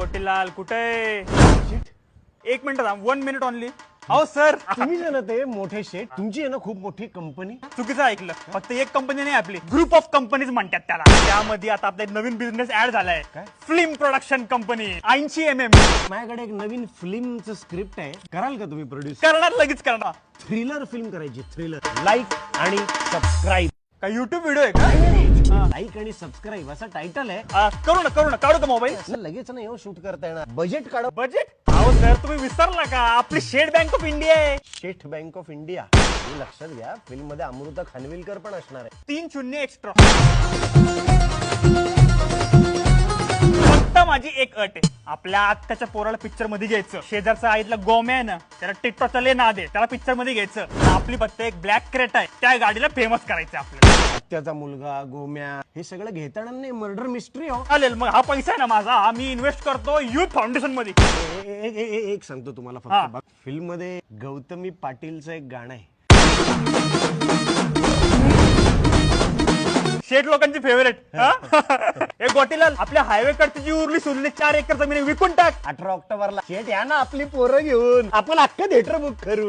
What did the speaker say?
गोटीलाल कुठे? एक minute one minute only हो सर तुम्ही जे ना ते मोठे शेट तुमची आहे ना खूप मोठी कंपनी चुकीचं ऐकलं. फक्त एक कंपनी नाही आपली ग्रुप ऑफ कंपनीज म्हणतात त्याला. त्यामध्ये आता आपला एक नवीन बिझनेस ऍड झालाय. काय? फिल्म प्रोडक्शन कंपनी ऐंशी एम एम माझ्याकडे एक नवीन फिल्मचं स्क्रिप्ट आहे. कराल का तुम्ही प्रोड्यूस करणार लगेच करणार. थ्रिलर फिल्म करायची थ्रिलर लाईक आणि सबस्क्राईब का युट्यूब व्हिडिओ आहे का? लाईक आणि सबस्क्राईब असं टायटल आहे. आ, करू ना करू ना काढू का मोबाईल असं लगेच नाही हो शूट करता येणार. बजेट काढा. बजेट अहो सर तुम्ही विसरला का? आपली स्टेट बँक ऑफ इंडिया आहे. स्टेट बँक ऑफ इंडिया हे लक्षात घ्या फिल्ममध्ये अमृता खानविलकर पण असणार आहे. तीन शून्य एक्स्ट्रा फक्त माझी एक अट आहे. आपल्या आत्याच्या पोराला पिक्चरमध्ये घ्यायचं. शेजारचा आईतला गोम्या आहे ना त्याला टिकटॉकचा ले ना दे त्याला पिक्चरमध्ये घ्यायचं. आपली फक्त एक ब्लॅक क्रेट आहे. त्या गाडीला फेमस करायचं आपल्याला. त्याचा मुलगा गोम्या हे सगळं घेताना नाही मर्डर मिस्ट्री हो. चालेल मग हा पैसा आहे ना माझा हा मी इन्व्हेस्ट करतो युथ फाउंडेशनमध्ये. ए- ए- ए- ए- ए- एक सांगतो तुम्हाला हा. फक्त फिल्ममध्ये गौतमी पाटीलचं एक गाणं आहे. शेठ लोकांची फेवरेट एक गोटीलाल आपल्या हायवे कडची जी उरली सुरली चार एकर जमीन विकून टाक. अठरा ऑक्टोबरला. शेट या ना आपली पोरं घेऊन. आपण अख्खं थिएटर बुक करू.